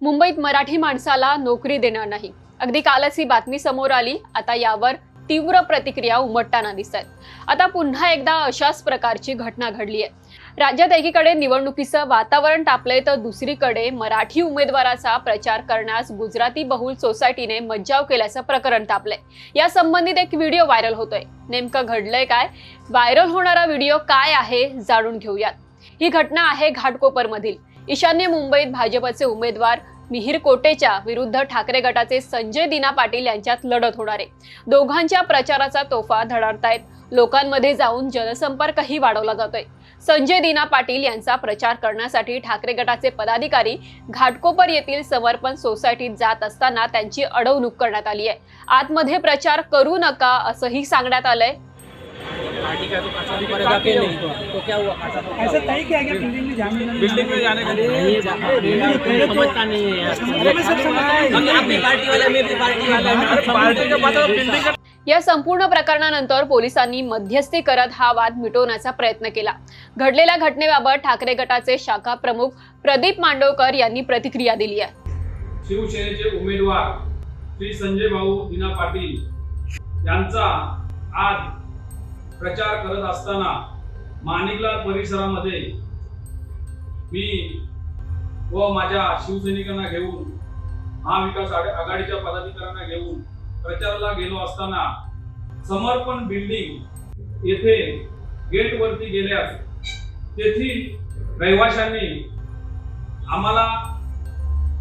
मुंबईत मराठी माणसाला नोकरी देणार नाही. अगदी कालच ही बातमी समोर आली. आता यावर तीव्र प्रतिक्रिया उमटताना दिसत आहेत. आता पुन्हा एकदा अशाच प्रकारची घटना घडली आहे. राज्यात एकीकडे निवडणुकीचं वातावरण तापलंय तर दुसरीकडे मराठी उमेदवाराचा प्रचार करण्यास गुजराती बहुल सोसायटीने मज्जाव केल्याचं प्रकरण तापलंय. या संबंधित एक व्हिडिओ व्हायरल होतोय. नेमकं घडलंय काय? व्हायरल होणारा व्हिडिओ काय आहे जाणून घेऊयात. ही घटना आहे घाटकोपरमधील. ईशान्य मुंबईत भाजपचे उमेदवार मिहीर कोटेच्या विरुद्ध ठाकरे गटाचे संजय दिना पाटील यांच्यात लढत होणार आहे. दोघांच्या प्रचाराचा तोफा धडाडतायत. लोकांमध्ये जाऊन जनसंपर्कही वाढवला जातोय. संजय दिना पाटील यांचा प्रचार करण्यासाठी ठाकरे गटाचे पदाधिकारी घाटकोपर येथील समर्पण सोसायटीत जात असताना त्यांची अडवणूक करण्यात आली आहे. आतमध्ये प्रचार करू नका असंही सांगण्यात आलंय. पार्टी का तो कासा भी पड़ेगा कि नहीं। तो क्या हुआ? कासा तो ऐसा तय किया गया बिल्डिंग में जाने का बिल्डिंग में जाने के लिए। समझता नहीं है यार। हमें सब समझ में आया। हम आप भी पार्टी वाले मैं भी पार्टी वाला अरे पार्टी के बाद बिल्डिंग का या संपूर्ण प्रकरणानंतर पोलिसांनी मध्यस्थी करत हा वाद मिटवण्याचा प्रयत्न केला. घडलेल्या घटनेबाबत ठाकरे गटाचे शाखा प्रमुख प्रदीप मांडवकर यांनी प्रतिक्रिया दिली आहे. शिवसेनेचे उमेदवार श्री संजय भाऊ दिना पाटील यांचा आज प्रचार करत असताना माणिकलाल परिसरामध्ये मी व माझ्या शिवसैनिकांना घेऊन महाविकास आघाडीच्या पदाधिकाऱ्यांना घेऊन प्रचाराला गेलो असताना समर्पण बिल्डिंग येथे गेटवरती गेल्यास तेथील रहिवाशांनी आम्हाला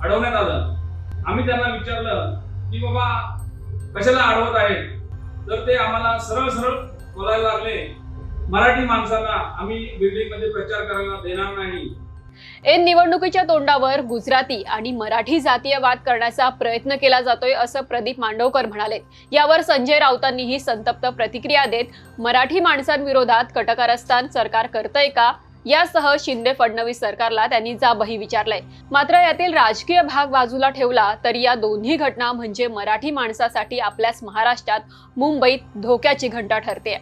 अडवण्यात आलं. आम्ही त्यांना विचारलं की बाबा कशाला अडवत आहेत? तर ते आम्हाला सरळ सरळ बोलायला लागले. मराठी माणसांना आम्ही बिल्डिंगमध्ये प्रचार करायला देणार नाही. ऐन निवडणुकीच्या तोंडावर गुजराती आणि मराठी जातीयवाद करण्याचा प्रयत्न केला जातोय असं प्रदीप मांडवकर म्हणाले यावर संजय राऊतांनीही संतप्त प्रतिक्रिया देत मराठी माणसांविरोधात कटकारस्थान सरकार करतंय का? यासह शिंदे फडणवीस सरकारला त्यांनी जाबही विचारलाय. मात्र यातील राजकीय भाग बाजूला ठेवला तरी या दोन्ही घटना म्हणजे मराठी माणसासाठी आपल्याच महाराष्ट्रात मुंबईत धोक्याची घंटा ठरते